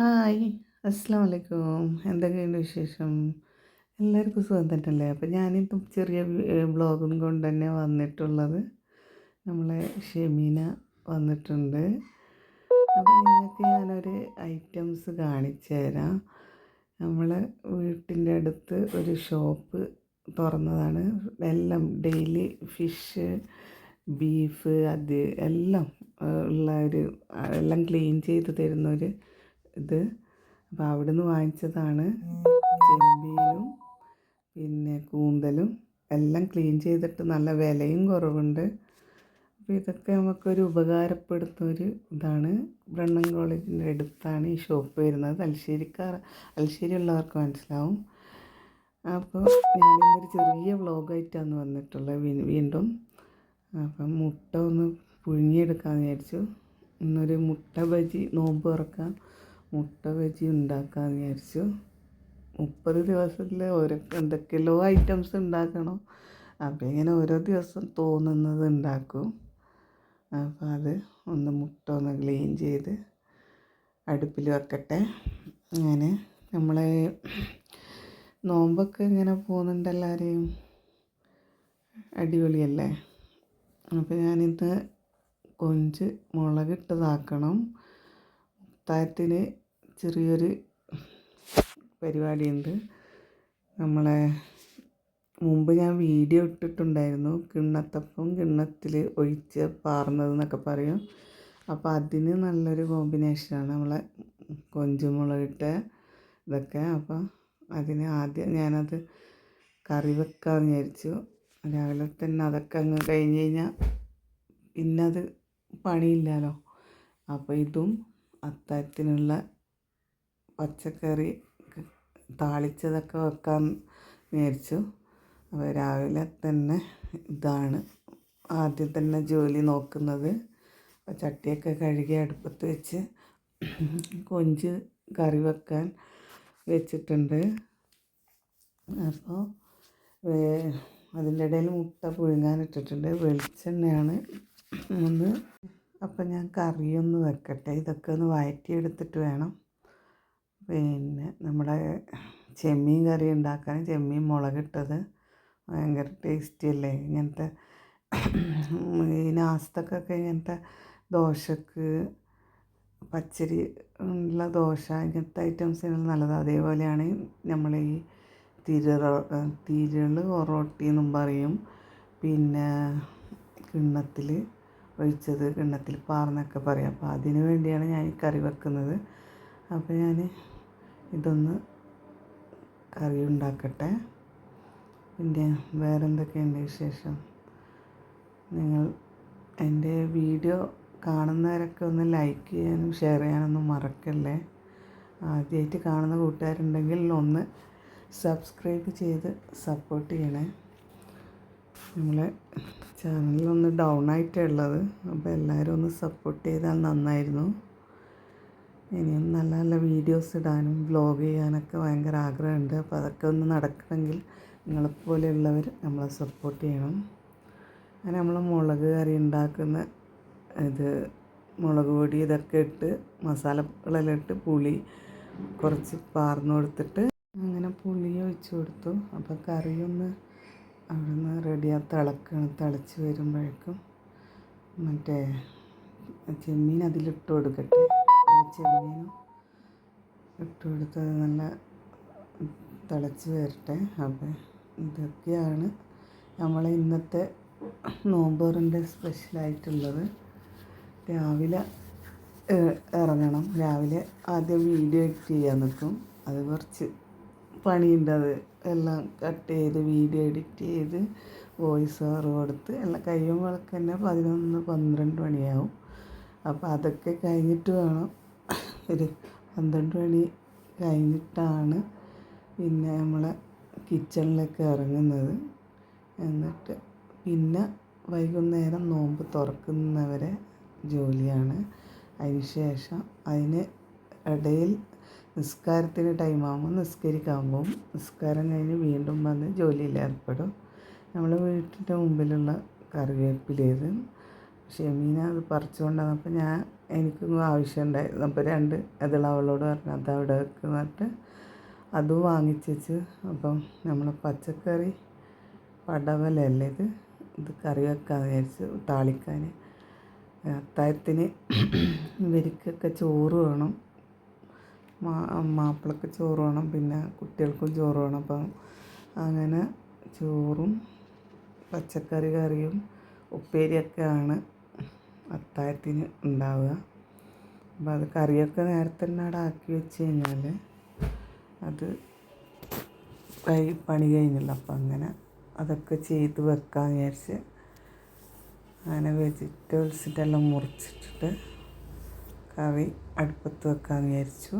Hi അസ്സാം വലൈക്കും എന്തൊക്കെയുണ്ട് വിശേഷം? എല്ലാവർക്കും സുഖം തന്നെയല്ലേ? അപ്പം ഞാനിപ്പം ചെറിയ ബ്ലോഗും കൊണ്ട് തന്നെ വന്നിട്ടുള്ളത് നമ്മളെ ഷെമീന വന്നിട്ടുണ്ട്. അപ്പോൾ നിങ്ങൾക്ക് ഞാനൊരു ഐറ്റംസ് കാണിച്ചു തരാം. നമ്മളെ വീട്ടിന്റെ അടുത്ത് ഒരു ഷോപ്പ് തുറന്നതാണ്. എല്ലാം ഡെയിലി ഫിഷ് ബീഫ് അത് എല്ലാം ഉള്ള ഒരു എല്ലാം ക്ലീൻ ചെയ്ത് തരുന്നൊരു ഇത്. അപ്പോൾ അവിടെ നിന്ന് വാങ്ങിച്ചതാണ് ചെമ്മീനും പിന്നെ കൂന്തലും. എല്ലാം ക്ലീൻ ചെയ്തിട്ട് നല്ല വിലയും കുറവുണ്ട്. അപ്പോൾ ഇതൊക്കെ നമുക്കൊരു ഉപകാരപ്പെടുന്ന ഒരു ഇതാണ്. ബ്രണ്ണൻ കോളേജിന്റെ അടുത്താണ് ഈ ഷോപ്പ് വരുന്നത്. തലശ്ശേരിക്കാർ തലശ്ശേരി ഉള്ളവർക്ക് മനസ്സിലാവും. അപ്പോൾ ഞാനിന്നൊരു ചെറിയ വ്ളോഗായിട്ടാണ് വന്നിട്ടുള്ളത് വീണ്ടും. അപ്പം മുട്ട ഒന്ന് പുഴുങ്ങിയെടുക്കാമെന്ന് വിചാരിച്ചു. ഇന്നൊരു മുട്ട ബജി നോമ്പ് തുറക്കാം. മുട്ട ബജി ഉണ്ടാക്കാമെന്ന് വിചാരിച്ചു. മുപ്പത് ദിവസത്തിൽ ഓരോ എന്തൊക്കെയല്ലോ ഐറ്റംസ് ഉണ്ടാക്കണം. അപ്പോൾ ഇങ്ങനെ ഓരോ ദിവസം തോന്നുന്നത് ഉണ്ടാക്കും. അപ്പോൾ അത് ഒന്ന് മുട്ട ഒന്ന് ക്ലീൻ ചെയ്ത് അടുപ്പിൽ വെക്കട്ടെ. അങ്ങനെ നമ്മളെ നോമ്പൊക്കെ ഇങ്ങനെ പോകുന്നുണ്ട് എല്ലാവരെയും അടിപൊളിയല്ലേ? അപ്പോൾ ഞാനിത് കൊഞ്ച് മുളകിട്ടതാക്കണം. അത്താഴത്തിന് ചെറിയൊരു പരിപാടിയുണ്ട്. നമ്മളെ മുമ്പ് ഞാൻ വീഡിയോ ഇട്ടിട്ടുണ്ടായിരുന്നു. കിണ്ണത്തപ്പം കിണ്ണത്തിൽ ഒഴിച്ച് പാർന്നതെന്നൊക്കെ പറയും. അപ്പോൾ അതിന് നല്ലൊരു കോമ്പിനേഷനാണ് നമ്മളെ കൊഞ്ചുമുളകിട്ട ഇതൊക്കെ. അപ്പോൾ അതിന് ആദ്യം ഞാനത് കറി വെക്കാമെന്ന് വിചാരിച്ചു. രാവിലെ തന്നെ അതൊക്കെ അങ്ങ് കഴിഞ്ഞ് കഴിഞ്ഞാൽ പിന്നെ അത് പണിയില്ലല്ലോ. അപ്പോൾ ഇതും അത്താഴത്തിനുള്ള പച്ചക്കറി താളിച്ചതൊക്കെ വെക്കാൻ വിചാരിച്ചു. അപ്പോൾ രാവിലെ തന്നെ ഇതാണ് ആദ്യം തന്നെ ജോലി നോക്കുന്നത്. ചട്ടിയൊക്കെ കഴുകി അടുപ്പത്ത് വെച്ച് കൊഞ്ച് കറി വെക്കാൻ വെച്ചിട്ടുണ്ട്. അപ്പോൾ അതിന്റെ ഇടയിൽ മുട്ട പുഴുങ്ങാൻ ഇട്ടിട്ടുണ്ട്. വെളിച്ചെണ്ണയാണ് ഒന്ന്. അപ്പം ഞാൻ കറിയൊന്ന് വെക്കട്ടെ. ഇതൊക്കെ ഒന്ന് വഴറ്റിയെടുത്തിട്ട് വേണം. പിന്നെ നമ്മുടെ ചെമ്മീൻ കറി ഉണ്ടാക്കാൻ ചെമ്മീൻ മുളകിട്ടത് ഭയങ്കര ടേസ്റ്റി അല്ലേ? ഇങ്ങനത്തെ ഈ നാസ്തക്കൊക്കെ ഇങ്ങനത്തെ ദോശക്ക് പച്ചരി ഉള്ള ദോശ ഇങ്ങനത്തെ ഐറ്റംസിന് നല്ലതാണ് അതേപോലെയാണ് നമ്മൾ ഈ തിരറ തിരൾ ഒറോട്ടി എന്നും പറയും. പിന്നെ കിണ്ണത്തിൽ ഒഴിച്ചത് കിണ്ണത്തിൽ പാർന്നൊക്കെ പറയും. അപ്പോൾ അതിന് വേണ്ടിയാണ് ഞാൻ ഈ കറി വെക്കുന്നത്. അപ്പോൾ ഞാൻ ഇതൊന്ന് കറി ഉണ്ടാക്കട്ടെ. പിന്നെ വേറെ എന്തൊക്കെയുണ്ട് വിശേഷം? നിങ്ങൾ എന്റെ വീഡിയോ കാണുന്നവരൊക്കെ ഒന്ന് ലൈക്ക് ചെയ്യാനും ഷെയർ ചെയ്യാനൊന്നും മറക്കല്ലേ? ആദ്യമായിട്ട് കാണുന്ന കൂട്ടുകാരുണ്ടെങ്കിൽ ഒന്ന് സബ്സ്ക്രൈബ് ചെയ്ത് സപ്പോർട്ട് ചെയ്യണേ. നമ്മളെ ചാനലിലൊന്ന് ഡൗൺ ആയിട്ടുള്ളത് അപ്പോൾ എല്ലാവരും ഒന്ന് സപ്പോർട്ട് ചെയ്താൽ നന്നായിരുന്നു. ഇനിയും നല്ല നല്ല വീഡിയോസ് ഇടാനും വ്ലോഗ് ചെയ്യാനൊക്കെ ഭയങ്കര ആഗ്രഹമുണ്ട്. അപ്പോൾ അതൊക്കെ ഒന്ന് നടക്കണമെങ്കിൽ നിങ്ങളെപ്പോലെയുള്ളവർ നമ്മളെ സപ്പോർട്ട് ചെയ്യണം. അങ്ങനെ നമ്മൾ മുളക് കറി ഉണ്ടാക്കുന്ന ഇത് മുളക് പൊടി ഇതൊക്കെ ഇട്ട് മസാലകളെല്ലാം ഇട്ട് പുളി കുറച്ച് പാർന്നു കൊടുത്തിട്ട് അങ്ങനെ പുളി ഒഴിച്ച് കൊടുത്തു. അപ്പോൾ കറിയൊന്ന് അവിടെ നിന്ന് റെഡിയാ തിളക്കണം. തിളച്ച് വരുമ്പോഴേക്കും മറ്റേ ചെമ്മീൻ അതിലിട്ട് കൊടുക്കട്ടെ. ചെമ്മീനും ഇട്ട് കൊടുത്തത് നല്ല തിളച്ച് വരട്ടെ. അപ്പം ഇതൊക്കെയാണ് നമ്മൾ ഇന്നത്തെ നോമ്പോറിന്റെ സ്പെഷ്യലായിട്ടുള്ളത്. രാവിലെ ഇറങ്ങണം. രാവിലെ ആദ്യം വീഡിയോ എഡിറ്റ് ചെയ്യാൻ നിൽക്കും. അത് കുറച്ച് പണിയുണ്ട്. അത് എല്ലാം കട്ട് ചെയ്ത് വീഡിയോ എഡിറ്റ് ചെയ്ത് വോയിസ് ഓവർ കൊടുത്ത് എല്ലാം കഴിയുമ്പോഴൊക്കെ തന്നെ പതിനൊന്ന് പന്ത്രണ്ട് മണിയാവും. അപ്പോൾ അതൊക്കെ കഴിഞ്ഞിട്ട് വേണം. ഒരു പന്ത്രണ്ട് മണി കഴിഞ്ഞിട്ടാണ് പിന്നെ നമ്മളെ കിച്ചണിലൊക്കെ ഇറങ്ങുന്നത്. എന്നിട്ട് പിന്നെ വൈകുന്നേരം നോമ്പ് തുറക്കുന്നവരെ ജോലിയാണ്. അതിന് ശേഷം അതിന് ഇടയിൽ നിസ്കാരത്തിന് ടൈം ആകുമ്പോൾ നിസ്കരിക്കാൻ പോകും നിസ്കാരം കഴിഞ്ഞ് വീണ്ടും വന്ന് ജോലിയിൽ ഏർപ്പെടും. നമ്മൾ വീട്ടിന്റെ മുമ്പിലുള്ള കറിവേപ്പിലേത് ഷെമീന അത് പറിച്ചുകൊണ്ട് വന്നപ്പോൾ ഞാൻ എനിക്കൊന്നും ആവശ്യമുണ്ടായിരുന്നു അപ്പോൾ രണ്ട് അതിൽ അവളോട് പറഞ്ഞു അത് അവിടെ വെക്കുന്നിട്ട് അതും വാങ്ങിച്ച് അപ്പം നമ്മൾ പച്ചക്കറി പടവലല്ലേ ഇത്? ഇത് കറി വെക്കാമെന്ന് വിചാരിച്ചു താളിക്കാൻ. അത്താഴത്തിന് ഇവർക്കൊക്കെ ചോറ് വേണം. മാ മാപ്പിളക്ക് ചോറ് വേണം. പിന്നെ കുട്ടികൾക്കും ചോറ് വേണം. അപ്പം അങ്ങനെ ചോറും പച്ചക്കറി കറിയും ഉപ്പേരിയൊക്കെയാണ് അത്താഴത്തിന് ഉണ്ടാവുക. അപ്പോൾ അത് കറിയൊക്കെ നേരത്തെ തന്നെ അവിടെ ആക്കി വെച്ച് കഴിഞ്ഞാൽ അത് കൈ പണി കഴിഞ്ഞല്ലോ. അപ്പം അങ്ങനെ അതൊക്കെ ചെയ്ത് വെക്കാമെന്ന് വിചാരിച്ച് അങ്ങനെ വെജിറ്റബിൾസിന്റെ എല്ലാം മുറിച്ചിട്ടിട്ട് കറി അടുപ്പത്ത് വെക്കാമെന്ന് വിചാരിച്ചു.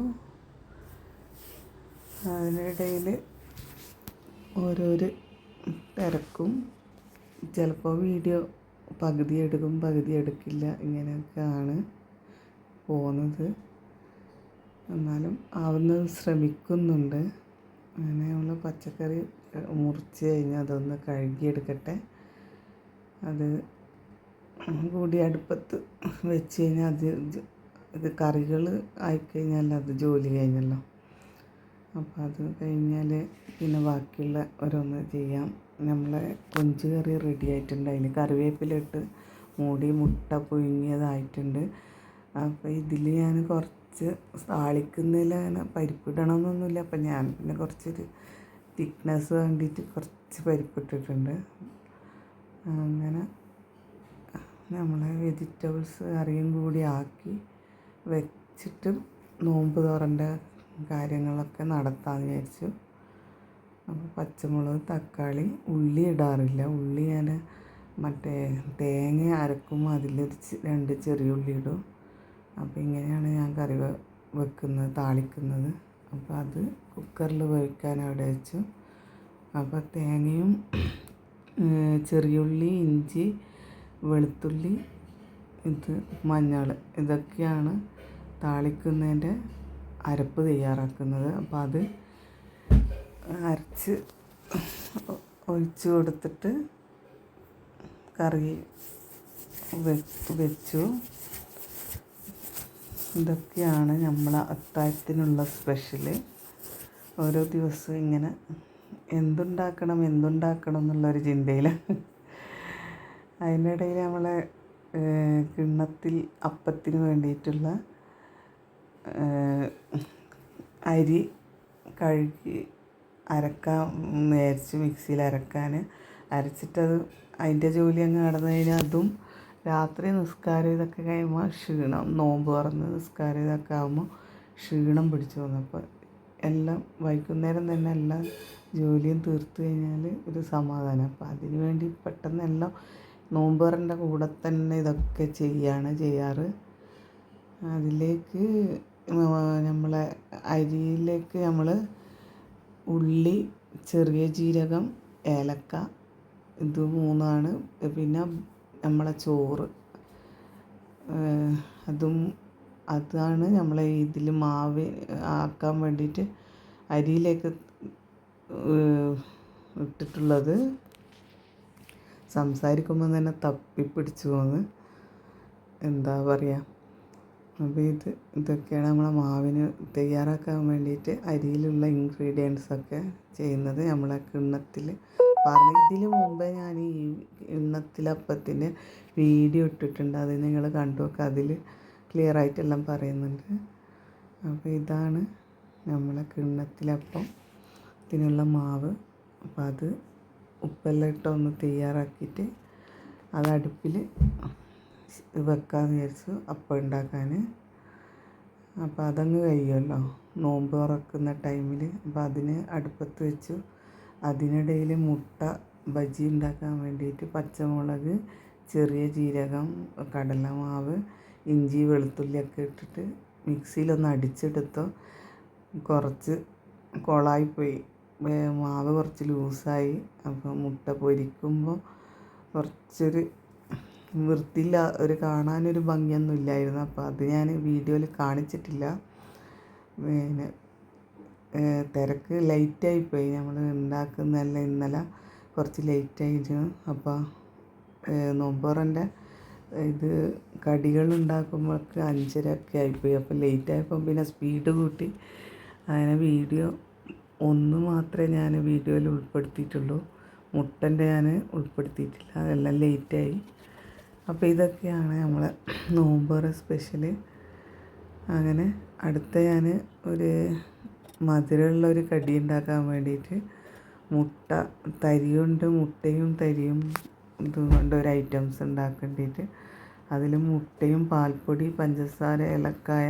അതിനിടയിൽ ഓരോരു തിരക്കും. ചിലപ്പോൾ വീഡിയോ പകുതി എടുക്കും പകുതി എടുക്കില്ല ഇങ്ങനെയൊക്കെയാണ് പോകുന്നത്. എന്നാലും ആവുന്നത് ശ്രമിക്കുന്നുണ്ട്. അങ്ങനെ നമ്മൾ പച്ചക്കറി മുറിച്ച് കഴിഞ്ഞാൽ അതൊന്ന് കഴുകിയെടുക്കട്ടെ. അത് കൂടി അടുപ്പത്ത് വെച്ച് കഴിഞ്ഞാൽ അത് ഇത് കറികൾ ആയിക്കഴിഞ്ഞാൽ അത് ജോലി കഴിഞ്ഞല്ലോ. അപ്പോൾ അത് കഴിഞ്ഞാൽ പിന്നെ ബാക്കിയുള്ള ഓരോന്ന് ചെയ്യാം. നമ്മളെ കൊഞ്ച് കറി റെഡി ആയിട്ടുണ്ട്. അതിന് കറിവേപ്പില ഇട്ട് മൂടി മുട്ട പുഴുങ്ങിയതായിട്ടുണ്ട്. അപ്പോൾ ഇതിൽ ഞാൻ കുറച്ച് താളിക്കുന്നതിൽ അങ്ങനെ പരിപ്പിടണമെന്നൊന്നുമില്ല അപ്പം ഞാൻ പിന്നെ കുറച്ചൊരു തിക്നെസ് വേണ്ടിയിട്ട് കുറച്ച് പരിപ്പിട്ടിട്ടുണ്ട്. അങ്ങനെ നമ്മളെ വെജിറ്റബിൾസ് കറിയും കൂടി ആക്കി വെച്ചിട്ട് നോമ്പ് തുറന്റെ കാര്യങ്ങളൊക്കെ നടത്താമെന്ന് വിചാരിച്ചു. അപ്പോൾ പച്ചമുളക് തക്കാളി ഉള്ളി ഇടാറില്ല. ഉള്ളി ഞാൻ മറ്റേ തേങ്ങ അരക്കുമ്പോൾ അതിലൊരു രണ്ട് ചെറിയ ഉള്ളി ഇടും. അപ്പോൾ ഇങ്ങനെയാണ് ഞാൻ കറി വെക്കുന്നത് താളിക്കുന്നത്. അപ്പോൾ അത് കുക്കറിൽ വേവിക്കാൻ അവിടെ വെച്ചു. അപ്പോൾ തേങ്ങയും ചെറിയുള്ളി ഇഞ്ചി വെളുത്തുള്ളി ഇത് മഞ്ഞൾ ഇതൊക്കെയാണ് താളിക്കുന്നതിന്റെ അരപ്പ് തയ്യാറാക്കുന്നത്. അപ്പോൾ അത് അരച്ച് ഒഴിച്ച് കൊടുത്തിട്ട് കറി വെച്ചു. ഇതൊക്കെയാണ് നമ്മളെ അത്താഴത്തിനുള്ള സ്പെഷ്യൽ ഓരോ ദിവസവും ഇങ്ങനെ എന്തുണ്ടാക്കണം എന്തുണ്ടാക്കണം എന്നുള്ളൊരു ചിന്തയിലാണ് അതിനിടയിൽ നമ്മളെ കിണ്ണത്തിൽ അപ്പത്തിന് വേണ്ടിയിട്ടുള്ള അരി കഴുകി അരക്കാൻ വിചാരിച്ചു മിക്സിയിൽ അരക്കാൻ അരച്ചിട്ടത് അതിന്റെ ജോലി അങ്ങ് നടന്നു കഴിഞ്ഞാൽ അതും രാത്രി നിസ്കാരം ഇതൊക്കെ കഴിയുമ്പോൾ ക്ഷീണം നോമ്പ് തുറന്ന് നിസ്കാരം ഇതൊക്കെ ആകുമ്പോൾ ക്ഷീണം പിടിച്ചു വന്നപ്പോൾ എല്ലാം വൈകുന്നേരം തന്നെ എല്ലാം ജോലിയും തീർത്തു കഴിഞ്ഞാൽ ഒരു സമാധാനം. അപ്പം അതിന് വേണ്ടി പെട്ടെന്ന് എല്ലാം നോമ്പ് തുറന്റെ കൂടെ തന്നെ ഇതൊക്കെ ചെയ്യാണ് ചെയ്യാറ്. അതിലേക്ക് നമ്മളെ അരിയിലേക്ക് നമ്മൾ ഉള്ളി ചെറിയ ജീരകം ഏലക്ക ഇത് മൂന്നാണ്. പിന്നെ നമ്മളെ ചോറ്. അതും അതാണ് നമ്മളെ ഇതിൽ മാവ് ആക്കാൻ വേണ്ടിയിട്ട് അരിയിലേക്ക് ഇട്ടിട്ടുള്ളത്. സംസാരിക്കുമ്പോൾ തന്നെ തപ്പിപ്പിടിച്ചു പോന്ന്. എന്താ പറയുക അപ്പോൾ ഇത് ഇതൊക്കെയാണ് നമ്മളെ മാവിന് തയ്യാറാക്കാൻ വേണ്ടിയിട്ട് അരിയിലുള്ള ഇൻഗ്രീഡിയൻസൊക്കെ ചെയ്യുന്നത്. നമ്മളെ കിണ്ണത്തിൽ പറഞ്ഞ ഇതിന് മുമ്പേ ഞാൻ ഈ കിണ്ണത്തിലപ്പത്തിന്റെ വീഡിയോ ഇട്ടിട്ടുണ്ട്. അത് നിങ്ങൾ കണ്ടു നോക്കുക അതിൽ ക്ലിയർ ആയിട്ടെല്ലാം പറയുന്നുണ്ട്. അപ്പോൾ ഇതാണ് നമ്മളെ കിണ്ണത്തിലപ്പം. ഇതിനുള്ള മാവ്. അപ്പോൾ അത് ഉപ്പെല്ലാം ഇട്ടൊന്ന് തയ്യാറാക്കിയിട്ട് അത് അടുപ്പിൽ വെക്കാമെന്ന് വിചാരിച്ചു അപ്പം ഉണ്ടാക്കാൻ. അപ്പം അതങ്ങ് കഴിയുമല്ലോ. നോമ്പ് തുറക്കുന്ന ടൈമിൽ അപ്പം അതിന് അടുപ്പത്ത് വെച്ചു. അതിനിടയിൽ മുട്ട ബജി ഉണ്ടാക്കാൻ വേണ്ടിയിട്ട് പച്ചമുളക് ചെറിയ ജീരകം കടലമാവ് ഇഞ്ചി വെളുത്തുള്ളിയൊക്കെ ഇട്ടിട്ട് മിക്സിയിലൊന്ന് അടിച്ചെടുത്തോ. കുറച്ച് കൊളായിപ്പോയി. മാവ് കുറച്ച് ലൂസായി. അപ്പോൾ മുട്ട പൊരിക്കുമ്പോൾ കുറച്ചൊരു വൃത്തിയില്ല ഒരു കാണാനൊരു ഭംഗിയൊന്നും ഇല്ലായിരുന്നു. അപ്പോൾ അത് ഞാൻ വീഡിയോയിൽ കാണിച്ചിട്ടില്ല. പിന്നെ തിരക്ക് ലൈറ്റായിപ്പോയി. നമ്മൾ ഉണ്ടാക്കുന്നതല്ല ഇന്നലെ കുറച്ച് ലേറ്റായിരുന്നു. അപ്പോൾ നോമ്പുറന്റെ ഇത് കടികൾ ഉണ്ടാക്കുമ്പോഴൊക്കെ അഞ്ചരയൊക്കെ ആയിപ്പോയി. അപ്പോൾ ലേറ്റ് ആയപ്പോൾ പിന്നെ സ്പീഡ് കൂട്ടി. അങ്ങനെ വീഡിയോ ഒന്ന് മാത്രമേ ഞാൻ വീഡിയോയിൽ ഉൾപ്പെടുത്തിയിട്ടുള്ളൂ. മുട്ടന്റെ ഞാൻ ഉൾപ്പെടുത്തിയിട്ടില്ല. അതെല്ലാം ലേറ്റായി. അപ്പോൾ ഇതൊക്കെയാണ് നമ്മൾ നോമ്പറ സ്പെഷ്യൽ അങ്ങനെ അടുത്ത ഞാൻ ഒരു മധുരമുള്ള ഒരു കടി ഉണ്ടാക്കാൻ വേണ്ടിയിട്ട് മുട്ട തരിയുണ്ട് മുട്ടയും തരിയും ഇതുകൊണ്ട് ഒരു ഐറ്റംസ് ഉണ്ടാക്കേണ്ടിയിട്ട് അതിൽ മുട്ടയും പാൽപ്പൊടി പഞ്ചസാര ഏലക്കായ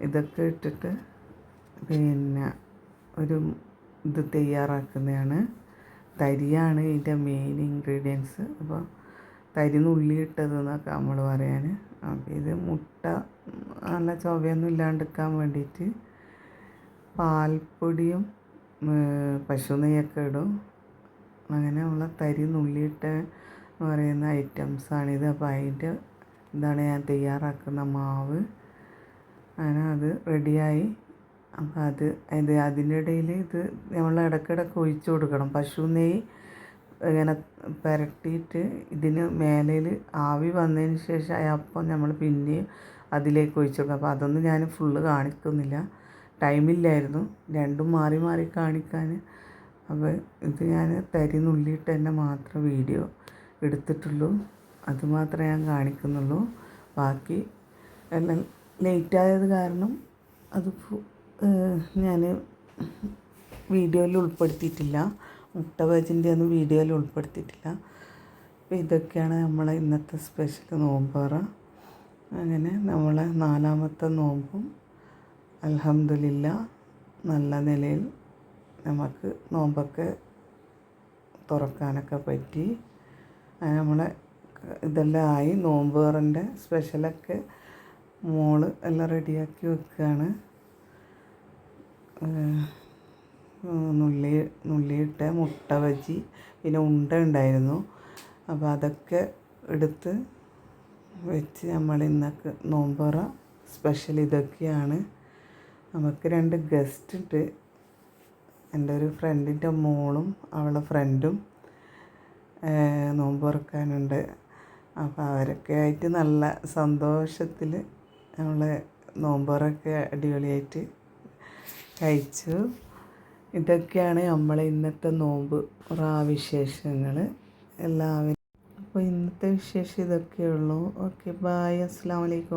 ഇതൊക്കെ ഇട്ടിട്ട് പിന്നെ ഒരു ഇത് തയ്യാറാക്കുന്നതാണ്. തരിയാണ് ഇതിന്റെ മെയിൻ ഇൻഗ്രീഡിയൻസ് അപ്പോൾ തരി നുള്ളിയിട്ടത് എന്നൊക്കെ നമ്മൾ പറയാൻ അപ്പോൾ ഇത് മുട്ട നല്ല ചൊവയൊന്നും ഇല്ലാണ്ടിരിക്കാൻ വേണ്ടിയിട്ട് പാൽപ്പൊടിയും പശു നെയ്യൊക്കെ ഇടും. അങ്ങനെ നമ്മൾ തരി നുള്ളിയിട്ട് എന്ന് പറയുന്ന ഐറ്റംസാണിത് അപ്പോൾ അതിന്റെ ഇതാണ് ഞാൻ തയ്യാറാക്കുന്ന മാവ്. അങ്ങനെ അത് റെഡിയായി. അപ്പോൾ അത് ഇത് അതിന്റെ ഇടയിൽ ഇത് നമ്മൾ ഇടയ്ക്കിടയ്ക്ക് ഒഴിച്ചു കൊടുക്കണം. പശു നെയ്യ് ഇങ്ങനെ പുരട്ടിയിട്ട് ഇതിന് മേലയിൽ ആവി വന്നതിന് ശേഷം അപ്പം നമ്മൾ പിന്നെയും അതിലേക്ക് ഒഴിച്ചു കൊടുക്കും. അപ്പോൾ അതൊന്നും ഞാൻ ഫുള്ള് കാണിക്കുന്നില്ല. ടൈമില്ലായിരുന്നു. രണ്ടും മാറി മാറി കാണിക്കാൻ അപ്പോൾ ഇത് ഞാൻ തരി നുള്ളിയിട്ട് തന്നെ മാത്രം വീഡിയോ എടുത്തിട്ടുള്ളൂ. അത് മാത്രമേ ഞാൻ കാണിക്കുന്നുള്ളൂ. ബാക്കി എല്ലാം ലേറ്റായത് കാരണം അത് ഞാൻ വീഡിയോയിൽ ഉൾപ്പെടുത്തിയിട്ടില്ല. മുട്ട ബജിന്റെ ഒന്നും വീഡിയോയിൽ ഉൾപ്പെടുത്തിയിട്ടില്ല. അപ്പോൾ ഇതൊക്കെയാണ് നമ്മളെ ഇന്നത്തെ സ്പെഷ്യൽ നോമ്പാറ. അങ്ങനെ നമ്മളെ നാലാമത്തെ നോമ്പും അലഹമില്ല നല്ല നിലയിൽ നമുക്ക് നോമ്പൊക്കെ തുറക്കാനൊക്കെ പറ്റി. നമ്മളെ ഇതെല്ലാം ആയി നോമ്പേറിന്റെ സ്പെഷ്യലൊക്കെ മോൾ എല്ലാം റെഡിയാക്കി വെക്കുകയാണ് നുള്ളി നുള്ളിയിട്ട മുട്ട ബജി പിന്നെ ഉണ്ട ഉണ്ടായിരുന്നു. അപ്പോൾ അതൊക്കെ എടുത്ത് വെച്ച് നമ്മൾ ഇന്നൊക്കെ നോമ്പറ സ്പെഷ്യൽ ഇതൊക്കെയാണ്. നമുക്ക് രണ്ട് ഗസ്റ്റ് ഉണ്ട്. എന്റെ ഒരു ഫ്രണ്ടിന്റെ മോളും അവളുടെ ഫ്രണ്ടും നോമ്പ് തുറക്കാനുണ്ട്. അപ്പോൾ അവരൊക്കെ ആയിട്ട് നല്ല സന്തോഷത്തിൽ നമ്മൾ നോമ്പറൊക്കെ അടിപൊളിയായിട്ട് കഴിച്ചു. ഇതൊക്കെയാണ് നമ്മളെ ഇന്നത്തെ നോമ്പ് വിശേഷങ്ങൾ എല്ലാവരും അപ്പോൾ ഇന്നത്തെ വിശേഷം ഇതൊക്കെയുള്ളൂ ഓക്കെ ബായ് അസ്സാം വലൈക്കും